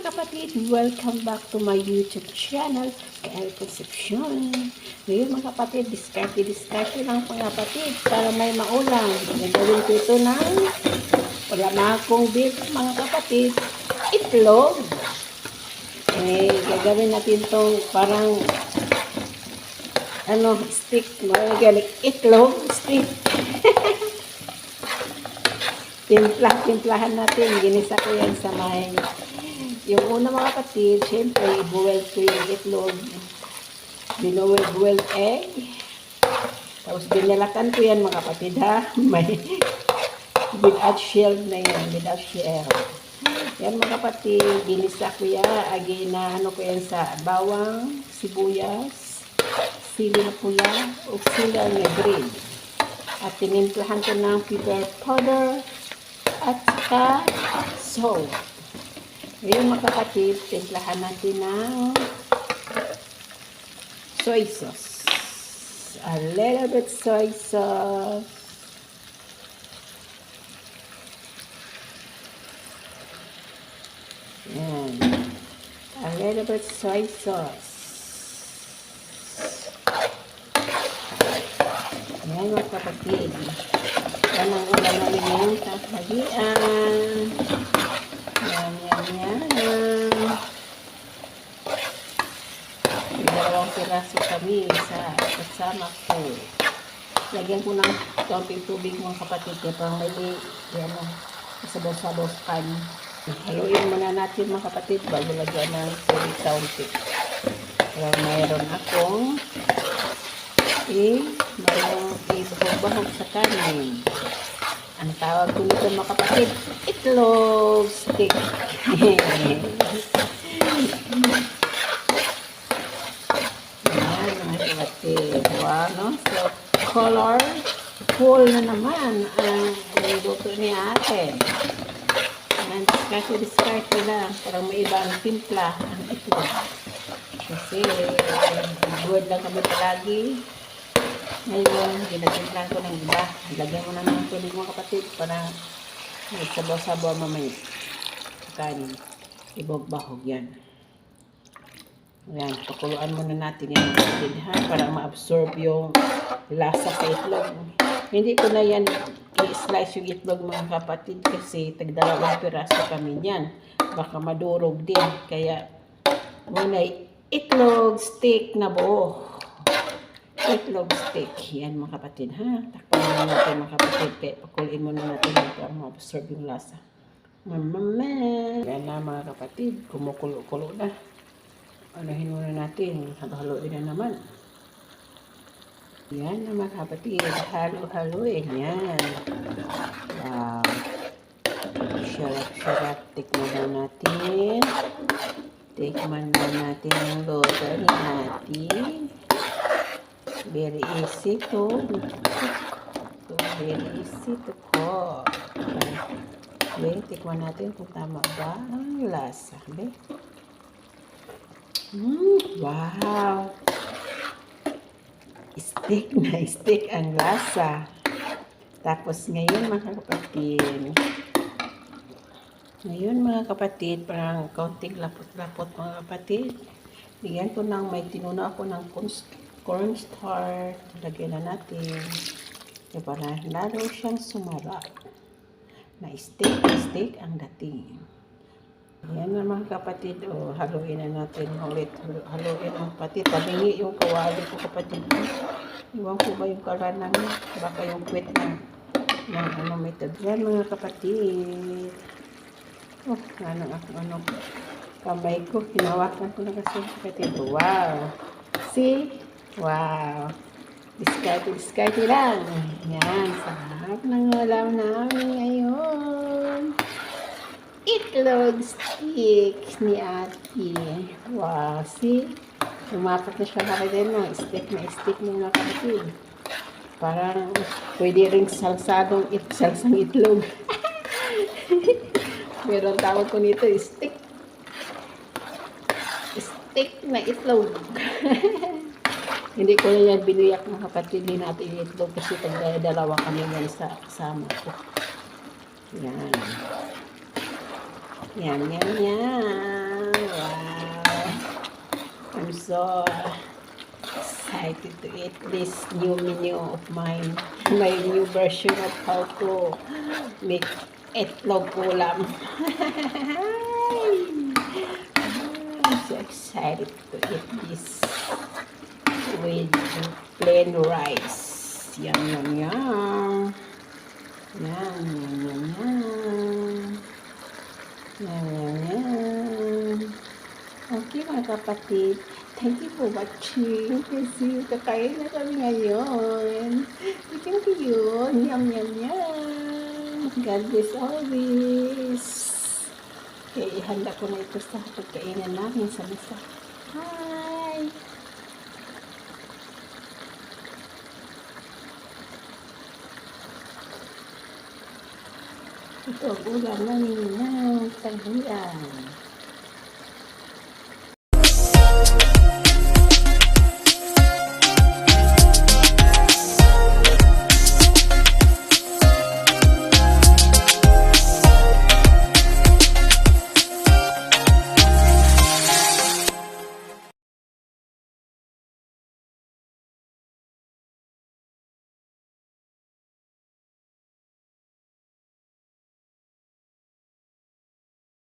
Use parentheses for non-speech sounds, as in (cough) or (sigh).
kapatid, welcome back to my YouTube channel, KL Concepcion. Ngayon mga kapatid, diskarte-diskarte lang mga kapatid para may maulam. Nagawin ko ito ng wala na akong beef mga kapatid, itlog. Eh, gagawin natin itong parang ano, stick, mga galing itlog, stick. (laughs) Timplah-timplahan natin. Ginisa ko yan sa may... Yung una mga kapatid, syempre, i-boil ko yung itlog. Binuwel-buwel egg. Tapos binalakan ko yan mga kapatid ha. (laughs) May without shell na yan. Without shell. Yan mga kapatid, ginisa ko yan. Again na ano ko yan sa bawang, sibuyas, sili na pula, sili na green. At tinimplahan ko ng pepper powder, at saka salt. Ngayon mga kapatid, timplahan natin ng soy sauce. A little bit soy sauce. Yan. A little bit soy sauce. Yan mga kapatid. Yan ang ulam namin ngayong tanghalian. Yan, yan, yan. May dalawang piraso kami sa kasama ko. Lagyan ko ng konting tubig mga kapatid. Kaya parang may yan, sabaw-sabaw sa pan. Haluin muna natin mga kapatid bago lagyan ng tubig kaunti. Kaya mayroon akong eh, mayroong ibahog sa kanin. Ang tawag ko nito mga kapatid, itlog stick. (laughs) Yan mga kapatid. Wow, no? So, color, cool na naman ang niluto ni ate. Yan, kasi discard lang. Parang may ibang timpla ang itlog. Kasi, good lang kami palagi. Ngayon, ginagimplan ko ng iba. Lagyan mo na ng tubig mga kapatid para may sabaw-sabaw mamaya. Kanin. Ibog-bahog yan. Ayan, pakuluan muna natin mga kapatid ha, para ma-absorb yung lasa sa itlog. Hindi ko na yan i-slice yung itlog mga kapatid kasi tagdalawang piraso kami yan. Baka madurog din. Kaya muna itlog stick na buo itlog steak. Yan mga kapatid ha. Takpan muna natin mga kapatid. Kaya pakuliin muna natin para ma-absorb yung lasa. Mamama. Yan na mga kapatid. Kumukulo-kulo na. Anahin muna natin. Halo-haloin na naman. Yan na mga kapatid. Halo-haloin. Yan. Wow. Sarap-sarap. Tikman na natin. Tikman na natin ang loto ni ating very easy to so, very easy to cook okay, tikman natin kung tama ba ang lasa okay? Mm, wow steak na steak ang lasa tapos ngayon mga kapatid ngayon mga kapatid parang kaunting lapot-lapot mga kapatid bigyan ko ng may tinuna ako ng cornstarch. Lagyan na natin. E para lalo siyang sumarap. Na steak, steak ang dating. Yan na mga kapatid. O, haluin na natin ulit. Haluin ang pati. Tabingi yung kawali ko kapatid. Iwan ko ba yung karanang baka yung kwit na ng ano method. Yan mga kapatid. Oh, ano ako ano. Kamay ko. Hinawakan ko na kasi kapatid. Wow. See? Wow! Diskarte, diskarte lang. Yan, sarap ng ulam namin ngayon. Itlog sticks ni ate. Wow, see? Lumapat na siya kapatid no. Stick na stick ng mga kapatid. Parang pwede rin salsadong it, salsang itlog. (laughs) Pero ang tawag ko nito, stick. Stick na itlog. (laughs) Hindi ko na yan binuyak ng kapatid din natin ito kasi dalawa kami yan sa kasama ko. Yan. Yan, yan, yan. so excited to eat this new menu of mine. My new version of how to make itlog ulam. I'm so excited to eat this with plain rice. Yum, yum, yum. Yum, yum, yum, yum. Yum, yum, yum. Okay mga kapatid, thank you for watching. Kasi kakain na kami ngayon. Thank you. Yum, yum, yum. God bless always. Okay, ihanda ko na ito sa pagkainan namin sa mesa. Hi! Ito ang ulam namin ng tanghalian.